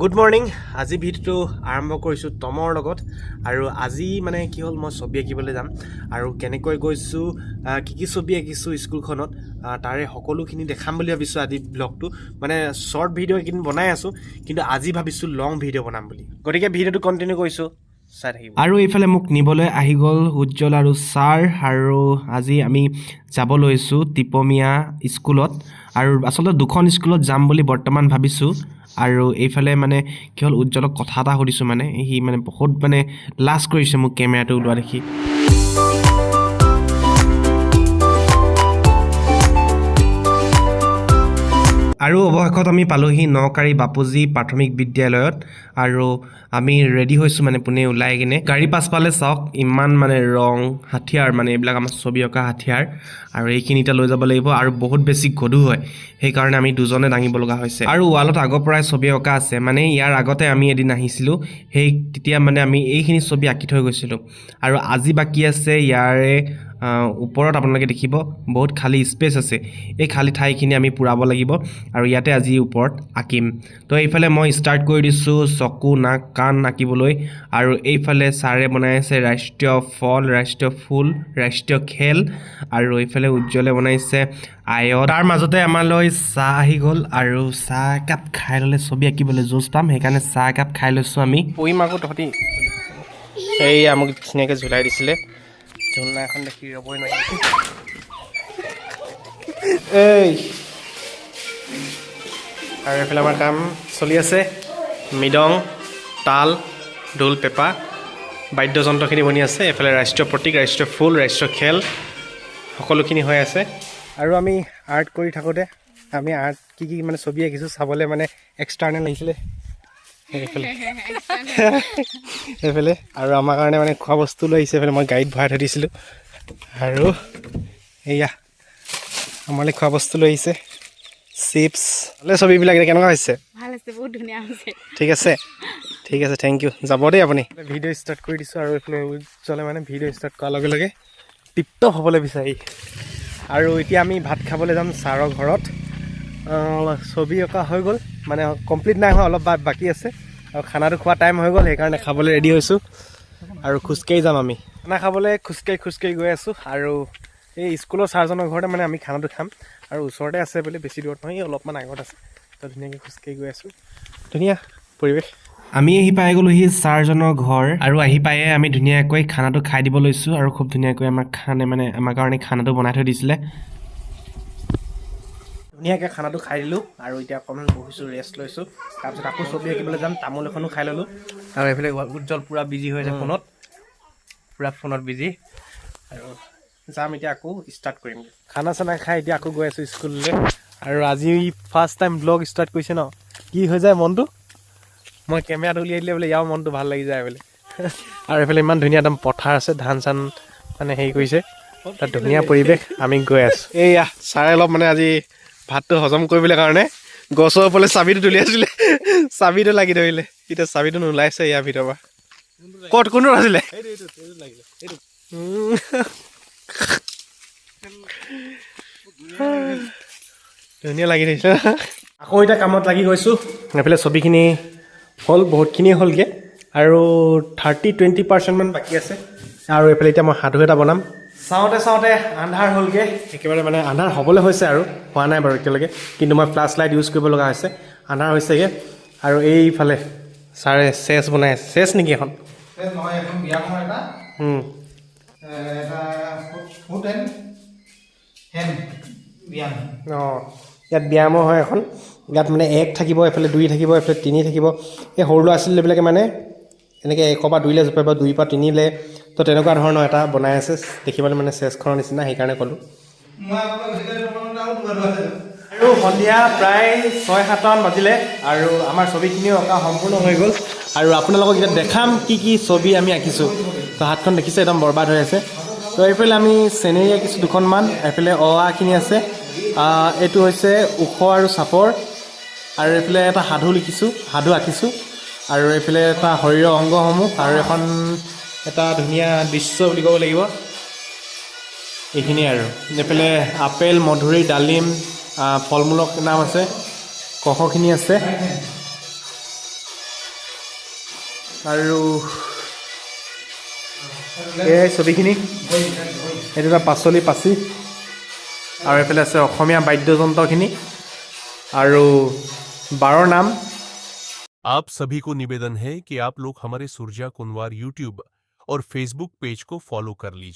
Good morning আজি ভিডিঅ'টো আৰম্ভ কৰিছোঁ টমৰ লগত। আৰু আজি মানে কি হ'ল মই ছবি আঁকিবলৈ যাম। আৰু কেনেকৈ গৈছোঁ কি কি ছবি আঁকিছোঁ স্কুলখনত তাৰে সকলোখিনি দেখাম বুলি ভাবিছোঁ আজি ব্লগটো। মানে শ্বৰ্ট ভিডিঅ' এইকেইদিন বনাই আছোঁ কিন্তু আজি ভাবিছোঁ লং ভিডিঅ' বনাম বুলি। গতিকে ভিডিঅ'টো কণ্টিনিউ কৰিছোঁ। আৰু এইফালে মোক নিবলৈ আহি গ'ল উজ্জ্বল আৰু ছাৰ। আৰু আজি আমি যাব লৈছোঁ টিপমীয়া স্কুলত। আৰু আচলতে দুখন স্কুলত যাম বুলি বৰ্তমান ভাবিছোঁ। আৰু এইফালে মানে কি হ'ল উজ্জ্বলক কথা এটা সুধিছোঁ মানে সি মানে বহুত মানে লাজ কৰিছে মোক কেমেৰাটো ওলোৱা দেখি। আৰু অৱশেষত আমি পালোহি নকাৰী বাপুজী প্ৰাথমিক বিদ্যালয়ত আৰু আমি ৰেডি হৈছোঁ মানে পোনে ওলাই কিনে। গাড়ী পাছফালে চাওক, ইমান মানে ৰং হাথিয়াৰ মানে এইবিলাক আমাৰ ছবি অঁকা হাথিয়াৰ আৰু এইখিনি এতিয়া লৈ যাব লাগিব আৰু বহুত বেছি গধুৰ হয়। সেইকাৰণে আমি দুজনে দাঙিব লগা হৈছে। আৰু ৱালত আগৰ পৰাই ছবি অঁকা আছে। মানে ইয়াৰ আগতে আমি এদিন আহিছিলোঁ, সেই তেতিয়া মানে আমি এইখিনি ছবি আঁকি থৈ গৈছিলোঁ। আৰু আজি বাকী আছে ইয়াৰে ওপৰত আপোনালোকে দেখিব বহুত খালী স্পেচ আছে। এই খালী ঠাইখিনি আমি পূৰাব লাগিব আৰু ইয়াতে আজি ওপৰত আঁকিম। তো এইফালে মই ষ্টাৰ্ট কৰি দিছোঁ চকু নাক কাণ আঁকিবলৈ আৰু এইফালে ছাৰে বনাই আছে ৰাষ্ট্ৰীয় ফল ৰাষ্ট্ৰীয় ফুল ৰাষ্ট্ৰীয় খেল আৰু এইফালে উজ্জ্বলে বনাইছে আয়ত। তাৰ মাজতে আমালৈ চাহ আহি গ'ল আৰু চাহ একাপ খাই ল'লে ছবি আঁকিবলৈ যুঁজ পাম সেইকাৰণে চাহ একাপ খাই লৈছোঁ আমি। পঢ়িম আকৌ তহঁতি। এইয়া মোক ধুনীয়াকৈ ঝুলাই দিছিলে। ঝুলনা এখন দেখি ৰ'বই নোৱাৰি এই। আৰু এইফালে আমাৰ কাম চলি আছে। মৃদং তাল ঢোল পেঁপা বাদ্যযন্ত্ৰখিনি বনি আছে। এইফালে ৰাষ্ট্ৰীয় প্ৰতীক ৰাষ্ট্ৰীয় ফুল ৰাষ্ট্ৰীয় খেল সকলোখিনি হৈ আছে। আৰু আমি আৰ্ট কৰি থাকোঁতে আমি আৰ্ট কি কি মানে ছবি আঁকিছোঁ চাবলৈ মানে এক্সটাৰ্নেল আহিছিলে। এইফালে। এইফালে আৰু আমাৰ কাৰণে মানে খোৱা বস্তু লৈ আহিছে এইফালে মই গাড়ীত ভৰাই থৈ দিছিলোঁ। আৰু এয়া আমালৈ খোৱা বস্তু লৈ আহিছে চিপছ। ভালে ছবিবিলাক এতিয়া কেনেকুৱা হৈছে? ভালো আছে বহুত ধুনীয়া হৈছে। ঠিক আছে। ঠিক আছে থেংক ইউ যাব দেই আপুনি। ভিডিঅ' ষ্টাৰ্ট কৰি দিছোঁ আৰু এইফালে উজ্জ্বলে মানে ভিডিঅ' ষ্টাৰ্ট কৰাৰ লগে লগে তৃপ্ত হ'বলৈ বিচাৰি। আৰু এতিয়া আমি ভাত খাবলৈ যাম ছাৰৰ ঘৰত। ছবি অঁকা হৈ গ'ল। মানে কমপ্লিট নাই হোৱা অলপ বাকী আছে। আৰু খানাটো খোৱা টাইম হৈ গ'ল সেইকাৰণে খাবলৈ ৰেডি হৈছোঁ। আৰু খোজকাঢ়ি যাম আমি। খানা খাবলৈ খোজকাঢ়ি খোজকাঢ়ি গৈ আছোঁ। আৰু এই স্কুলৰ ছাৰজনৰ ঘৰতে মানে আমি খানাটো খাম। আৰু ওচৰতে আছে বুলি বেছি দূৰত নহয় অলপমান আগত আছে। তো ধুনীয়াকৈ খোজকাঢ়ি গৈ আছোঁ। ধুনীয়া পৰিৱেশ। আমি আহি পাই গ'লোহি ছাৰজনৰ ঘৰ। আৰু আহি পায়ে আমি ধুনীয়াকৈ খানাটো খাই দিব লৈছোঁ। আৰু খুব ধুনীয়াকৈ আমাক খানে মানে আমাৰ কাৰণে খানাটো বনাই থৈ দিছিলে। ধুনীয়াকৈ খানাটো খাই দিলোঁ আৰু এতিয়া অকণমান বহিছোঁ ৰেষ্ট লৈছোঁ। তাৰপিছত আকৌ ছবি আঁকিবলৈ যাম তামোল এখনো খাই ল'লোঁ। আৰু এইফালে উজ্জ্বল পূৰা বিজি হৈ আছে ফোনত। পূৰা ফোনত বিজি। আৰু যাম এতিয়া আকৌ ষ্টাৰ্ট কৰিম। খানা চানা খাই এতিয়া আকৌ গৈ আছোঁ স্কুললৈ। আৰু আজি ফাৰ্ষ্ট টাইম ব্লগ ষ্টাৰ্ট কৰিছে ন? কি হৈ যায় মনটো? মই কেমেৰাটো উলিয়াই দিলে বোলে ইয়াৰ মনটো ভাল লাগি যায় বোলে। আৰু এইফালে ইমান ধুনীয়া একদম পথাৰ আছে ধান চান মানে হেৰি কৰিছে। তাত ধুনীয়া পৰিৱেশ আমি গৈ আছোঁ। এইয়া ছাৰে অলপ মানে আজি ভাতটো হজম কৰিবলৈ কাৰণে গছৰ ওপৰলৈ চাবিটো তুলি আছিলে। চাবিটো লাগি ধৰিলে। এতিয়া চাবিটো নোলাইছে ইয়াৰ ভিতৰৰ পৰা। ক'ত কোনটো আছিলে। ধুনীয়া লাগি ধৰিছে। আকৌ এতিয়া কামত লাগি গৈছোঁ। এইফালে ছবিখিনি হ'ল বহুতখিনি হ'লগৈ। আৰু থাৰ্টি টুৱেণ্টি পাৰ্চেণ্টমান বাকী আছে। আৰু এইফালে এতিয়া মই সাধু এটা বনাম। চাওঁতে চাওঁতে আন্ধাৰ হ'লগৈ। একেবাৰে মানে আন্ধাৰ হ'বলৈ হৈছে আৰু হোৱা নাই বাৰু এতিয়ালৈকে কিন্তু মই ফ্লাছ লাইট ইউজ কৰিব লগা হৈছে আন্ধাৰ হৈছেগৈ। আৰু এইফালে ছাৰে চেচ বনাই আছে চেচ নেকি এখন? অঁ ইয়াত ব্যায়ামো হয় এখন। ইয়াত মানে এক থাকিব এইফালে দুই থাকিব এইফালে তিনি থাকিব। এই সৰু ল'ৰা ছোৱালীবিলাকে মানে এনেকৈ একৰ পৰা দুইলৈ জোপাই বা দুইৰ পৰা তিনিলৈ তো তেনেকুৱা ধৰণৰ এটা বনাই আছে দেখিবলৈ মানে চেছখনৰ নিচিনা সেইকাৰণে ক'লোঁ। আৰু সন্ধিয়া প্ৰায় ছয় সাতটামান বাজিলে আৰু আমাৰ ছবিখিনিও অঁকা সম্পূৰ্ণ হৈ গ'ল। আৰু আপোনালোকক এতিয়া দেখাম কি কি ছবি আমি আঁকিছোঁ। তো হাতখন দেখিছে একদম বৰবাদ হৈ আছে। তো এইফালে আমি চেনেৰী আঁকিছোঁ দুখনমান এইফালে অ আখিনি আছে এইটো হৈছে ওখ আৰু চাপৰ। আৰু এইফালে এটা সাধু লিখিছোঁ সাধু আঁকিছোঁ। আৰু এইফালে এটা শৰীৰৰ অংগসমূহ। আৰু এখন এটা ধুনীয়া দৃশ্য বুলি ক'ব লাগিব এইখিনি আৰু এইফালে আপেল মধুৰি ডালিম আহ, ফল মূলৰ নাম আছে কশখিনি আছে আৰু এয়াই ছবিখিনি ভৰি ভৰি এইটো এটা পাচলি পাচি আৰু এইফালে আছে অসমীয়া বাদ্যযন্ত্ৰখিনি আৰু বাৰৰ নাম आप सभी को निवेदन है कि आप लोग हमारे सुरजा कुनवार यूट्यूब और फेसबुक पेज को फॉलो कर लीजिए।